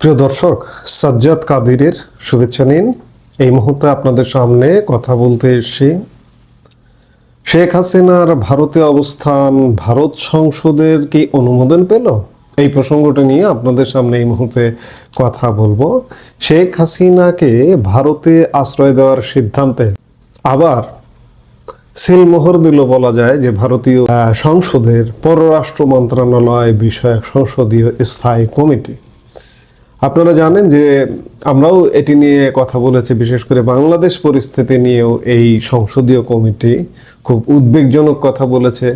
প্রিয় দর্শক, সাজ্জাদ কাদিরের শুভেচ্ছা নিন। এই মুহূর্তে আপনাদের সামনে কথা বলতে এসেছি শেখ হাসিনার ভারতে অবস্থান, ভারত সংসদের কি অনুমোদন পেল? এই প্রসঙ্গটা নিয়ে আপনাদের সামনে এই মুহূর্তে কথা বলব। শেখ হাসিনাকে ভারতে আশ্রয় দেওয়ার সিদ্ধান্তে আবার সিলমোহর দিল বলা যায় যে ভারতীয় সংসদের পররাষ্ট্র মন্ত্রণালয় বিষয়ক সংসদীয় স্থায়ী কমিটি। আপনারা জানেন যে আমরাও এটি নিয়ে কথা বলেছি, বিশেষ করে বাংলাদেশ পরিস্থিতি নিয়েও এই সংসদীয় কমিটি খুব উদ্বেগজনক কথা বলেছে।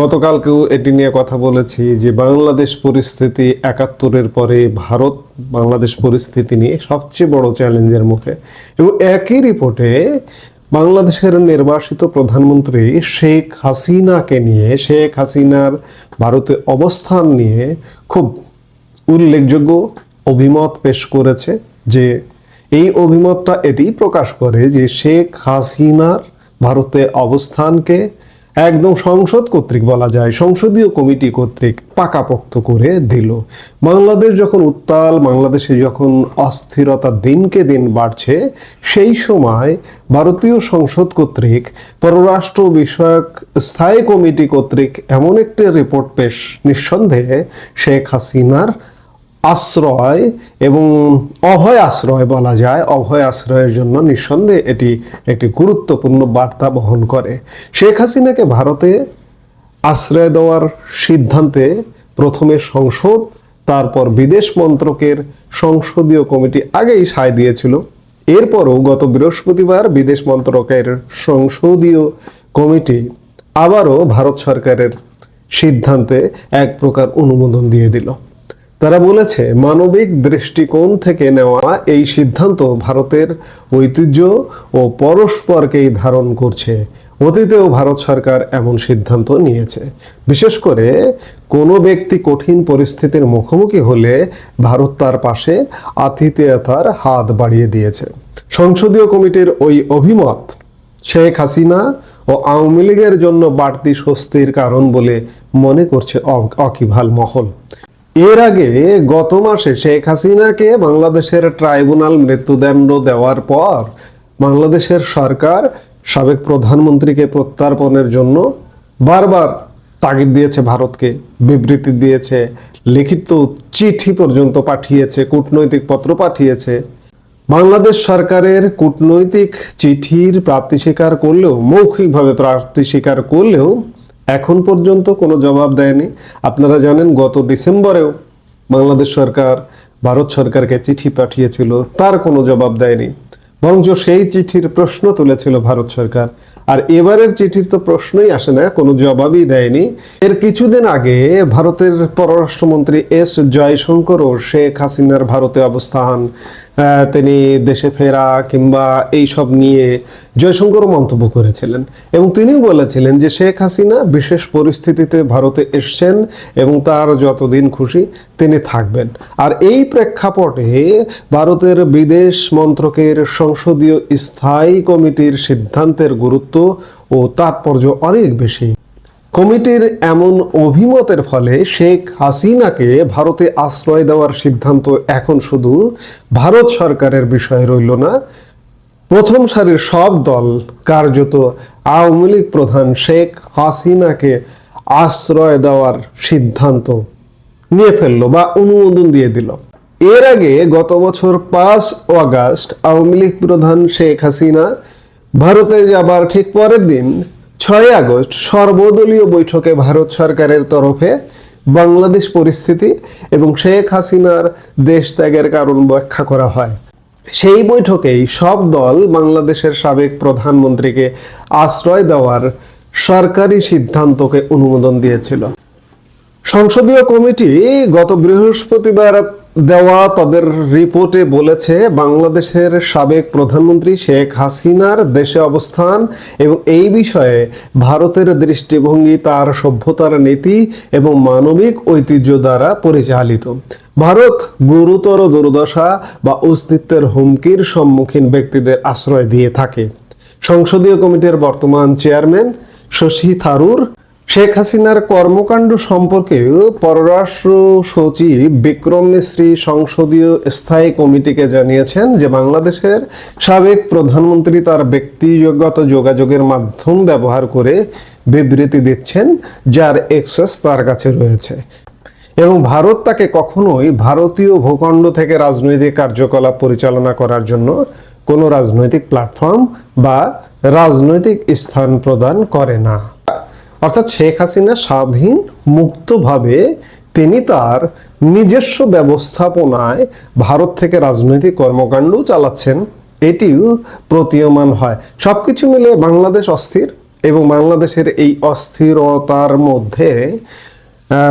গতকালকেও এটি নিয়ে কথা বলেছি যে বাংলাদেশ পরিস্থিতি একাত্তরের পরে ভারত বাংলাদেশ পরিস্থিতি নিয়ে সবচেয়ে বড় চ্যালেঞ্জের মুখে এবং একই রিপোর্টে বাংলাদেশের নির্বাসিত প্রধানমন্ত্রী শেখ হাসিনাকে নিয়ে, শেখ হাসিনার ভারতে অবস্থান নিয়ে খুব উল্লেখযোগ্য অভিমত পেশ করেছে যে এই অভিমতটা এটি প্রকাশ করে যে শেখ হাসিনার ভারতে অবস্থানকে একদম সংসদ কর্তৃক বলা যায়, সংসদীয় কমিটি কর্তৃক পাকাপোক্ত করে দিল। বাংলাদেশ যখন উত্তাল, বাংলাদেশে যখন অস্থিরতা দিনকে দিন বাড়ছে, সেই সময় ভারতীয় সংসদ কর্তৃক, পররাষ্ট্র বিষয়ক স্থায়ী কমিটি কর্তৃক এমন একটি রিপোর্ট পেশ নিঃসন্দেহে শেখ হাসিনার আশ্রয় এবং অভয় আশ্রয় বলা যায়। অভয় আশ্রয়ের জন্য নিঃসন্দেহে এটি একটি গুরুত্বপূর্ণ বার্তা বহন করে। শেখ হাসিনাকে ভারতে আশ্রয় দেওয়ার সিদ্ধান্তে প্রথমে সংসদ, তারপর বিদেশ মন্ত্রকের সংসদীয় কমিটি আগেই সায় দিয়েছিল। এরপরও গত বৃহস্পতিবার বিদেশ মন্ত্রকের সংসদীয় কমিটি আবারও ভারত সরকারের সিদ্ধান্তে এক প্রকার অনুমোদন দিয়ে দিল। তারা বলেছে, মানবিক দৃষ্টিকোণ থেকে নেওয়া এই সিদ্ধান্ত ভারতের ঐতিহ্য ও পরস্পরকেই ধারণ করছে। অতীতেও ভারত সরকার এমন সিদ্ধান্ত নিয়েছে। বিশেষ করে, কোনো ব্যক্তি কঠিন পরিস্থিতির মুখোমুখি হলে ভারত তার পাশে আতিথেয়তার হাত বাড়িয়ে দিয়েছে। সংসদীয় কমিটির ওই অভিমত শেখ হাসিনা ও আওয়ামী লীগের জন্য বাড়তি স্বস্তির কারণ বলে মনে করছে অকিভাল মহল। এর আগে গত মাসে শেখ হাসিনাকে বাংলাদেশের ট্রাইব্যুনাল মৃত্যুদণ্ড দেওয়ার পর বাংলাদেশের সরকার সাবেক প্রধানমন্ত্রীকে প্রত্যার্পণের জন্য বারবার তাগিদ দিয়েছে ভারতকে, বিবৃতি দিয়েছে, লিখিত চিঠি পর্যন্ত পাঠিয়েছে, কূটনৈতিক পত্র পাঠিয়েছে। বাংলাদেশ সরকারের কূটনৈতিক চিঠির প্রাপ্তি স্বীকার করলেও, মৌখিকভাবে প্রাপ্তি স্বীকার করলেও এখন পর্যন্ত কোনো জবাব দেয়নি। আপনারা জানেন, গত ডিসেম্বরেও বাংলাদেশ সরকার, ভারত সরকারকে চিঠি পাঠিয়েছিল, তার কোনো জবাব দেয়নি। বরঞ্চ সেই চিঠির প্রশ্ন তুলেছিল ভারত সরকার। আর এবারের চিঠির তো প্রশ্নই আসে না, কোনো জবাবই দেয়নি। এর কিছুদিন আগে ভারতের পররাষ্ট্রমন্ত্রী এস জয়শঙ্করও শেখ হাসিনার ভারতে অবস্থান তিনি দেশে ফেরা কিংবা এই সব নিয়ে জয়শঙ্কর মন্তব্য করেছিলেন। এবং তিনিও বলেছিলেন যে শেখ হাসিনা বিশেষ পরিস্থিতিতে ভারতে এসছেন এবং তার যতদিন খুশি তিনি থাকবেন। আর এই প্রেক্ষাপটে ভারতের বিদেশ মন্ত্রকের সংসদীয় স্থায়ী কমিটির সিদ্ধান্তের গুরুত্ব ও তাৎপর্য অনেক বেশি। কমিটির এমন অভিমতের ফলে শেখ হাসিনাকে ভারতে আশ্রয় দেওয়ার সিদ্ধান্ত এখন শুধু ভারত সরকারের বিষয় রইল না। প্রথম সারির সব দল, কার্যত আওয়ামী লীগ প্রধান শেখ হাসিনাকে আশ্রয় দেওয়ার সিদ্ধান্ত নিয়ে ফেলল বা অনুমোদন দিয়ে দিল। এর আগে গত বছর পাঁচ আগস্ট আওয়ামী লীগ প্রধান শেখ হাসিনা ভারতে যাবার ঠিক পরের দিন ছয় আগস্ট সর্বদলীয় বৈঠকে ভারত সরকারের তরফে বাংলাদেশ পরিস্থিতি এবং শেখ হাসিনার দেশ ত্যাগের কারণ ব্যাখ্যা করা হয়। সেই বৈঠকেই সব দল বাংলাদেশের সাবেক প্রধানমন্ত্রীকে আশ্রয় দেওয়ার সরকারি সিদ্ধান্তকে অনুমোদন দিয়েছিল। সংসদীয় কমিটি গত বৃহস্পতিবার দেওয়া তাদের রিপোর্টে বলেছে, বাংলাদেশের সাবেক প্রধানমন্ত্রী শেখ হাসিনার দেশে অবস্থান এবং এই বিষয়ে ভারতের দৃষ্টিভঙ্গি, তার সভ্যতার নীতি এবং মানবিক ঐতিহ্য দ্বারা পরিচালিত। ভারত গুরুতর দুর্দশা বা অস্তিত্বের হুমকির সম্মুখীন ব্যক্তিদের আশ্রয় দিয়ে থাকে। সংসদীয় কমিটির বর্তমান চেয়ারম্যান শশী থারুর শেখ হাসিনার কর্মকাণ্ড সম্পর্কে পররাষ্ট্র সচিব বিক্রম মিশ্রী সংসদীয় স্থায়ী কমিটিকে জানিয়েছেন যে বাংলাদেশের সাবেক প্রধানমন্ত্রী তার ব্যক্তিগত যোগাযোগের মাধ্যম ব্যবহার করে বিবৃতি দিচ্ছেন, যার এক্সেস তার কাছে রয়েছে। এবং ভারত তাকে কখনোই ভারতীয় ভূখণ্ড থেকে রাজনৈতিক কার্যকলাপ পরিচালনা করার জন্য কোনো রাজনৈতিক প্ল্যাটফর্ম বা রাজনৈতিক স্থান প্রদান করে না। অর্থাৎ শেখ হাসিনা স্বাধীন মুক্তভাবে তিনি তার নিজস্ব ব্যবস্থাপনায় ভারত থেকে রাজনৈতিক কর্মকাণ্ড চালাচ্ছেন। এটিও প্রতীয়মান হয়। সবকিছু মিলে বাংলাদেশ অস্থির এবং বাংলাদেশের এই অস্থিরতার মধ্যে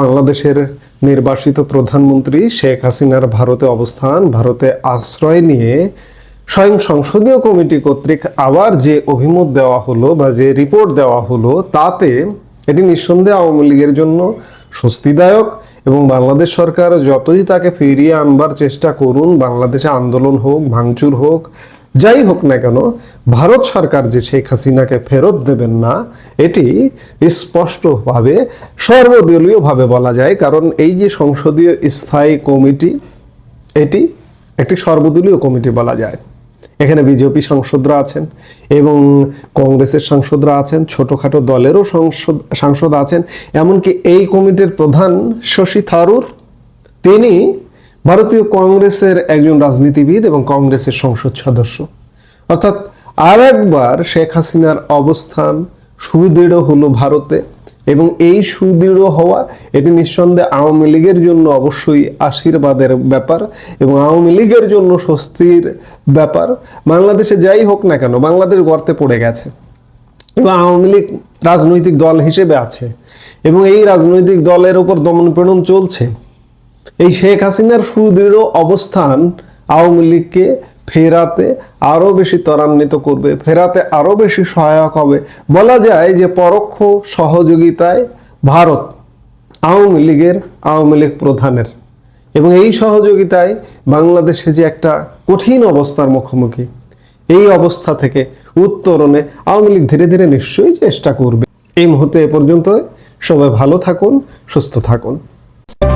বাংলাদেশের নির্বাসিত প্রধানমন্ত্রী শেখ হাসিনার ভারতে অবস্থান, ভারতে আশ্রয় নিয়ে স্বয়ং সংসদীয় কমিটি কর্তৃক আবার যে অভিমত দেওয়া হলো বা যে রিপোর্ট দেওয়া হলো, তাতে এটি নিঃসন্দেহে আওয়ামী লীগের জন্য স্বস্তিদায়ক এবং বাংলাদেশ সরকার যতই তাকে ফিরিয়ে আনবার চেষ্টা করুন, বাংলাদেশে আন্দোলন হোক, ভাঙচুর হোক, যাই হোক না কেন, ভারত সরকার যে শেখ হাসিনাকে ফেরত দেবেন না, এটি স্পষ্টভাবে সর্বদলীয়ভাবে বলা যায়। কারণ এই যে সংসদীয় স্থায়ী কমিটি, এটি একটি সর্বদলীয় কমিটি বলা যায়। এখানে বিজেপি সাংসদরা আছেন এবং কংগ্রেসের সাংসদরা আছেন, ছোটখাটো দলেরও সংসদ, সাংসদ আছেন, এমনকি এই কমিটির প্রধান শশী থারুর, তিনি ভারতীয় কংগ্রেসের একজন রাজনীতিবিদ এবং কংগ্রেসের সংসদ সদস্য। অর্থাৎ আর একবার শেখ হাসিনার অবস্থান সুদৃঢ় হলো ভারতে। এবং এই সুদৃঢ় হওয়া এটি নিঃসন্দেহে আওয়ামী লীগের জন্য অবশ্যই আশীর্বাদের ব্যাপার এবং আওয়ামী লীগের জন্য স্বস্তির ব্যাপার। বাংলাদেশে যাই হোক না কেন, বাংলাদেশ গর্তে পড়ে গেছে এবং আওয়ামী লীগ রাজনৈতিক দল হিসেবে আছে এবং এই রাজনৈতিক দলের উপর দমনপীড়ন চলছে। এই শেখ হাসিনার সুদৃঢ় অবস্থান আওয়ামী লীগকে ফেরাতে আরও বেশি ত্বরান্বিত করবে, ফেরাতে আরও বেশি সহায়ক হবে। বলা যায় যে পরোক্ষ সহযোগিতায় ভারত আওয়ামী লীগের আওয়ামী লীগ প্রধানের। এবং এই সহযোগিতায় বাংলাদেশে যে একটা কঠিন অবস্থার মুখোমুখি, এই অবস্থা থেকে উত্তরণে আওয়ামী লীগ ধীরে ধীরে নিশ্চয়ই চেষ্টা করবে। এই মুহূর্তে এ পর্যন্ত সবাই ভালো থাকুন, সুস্থ থাকুন।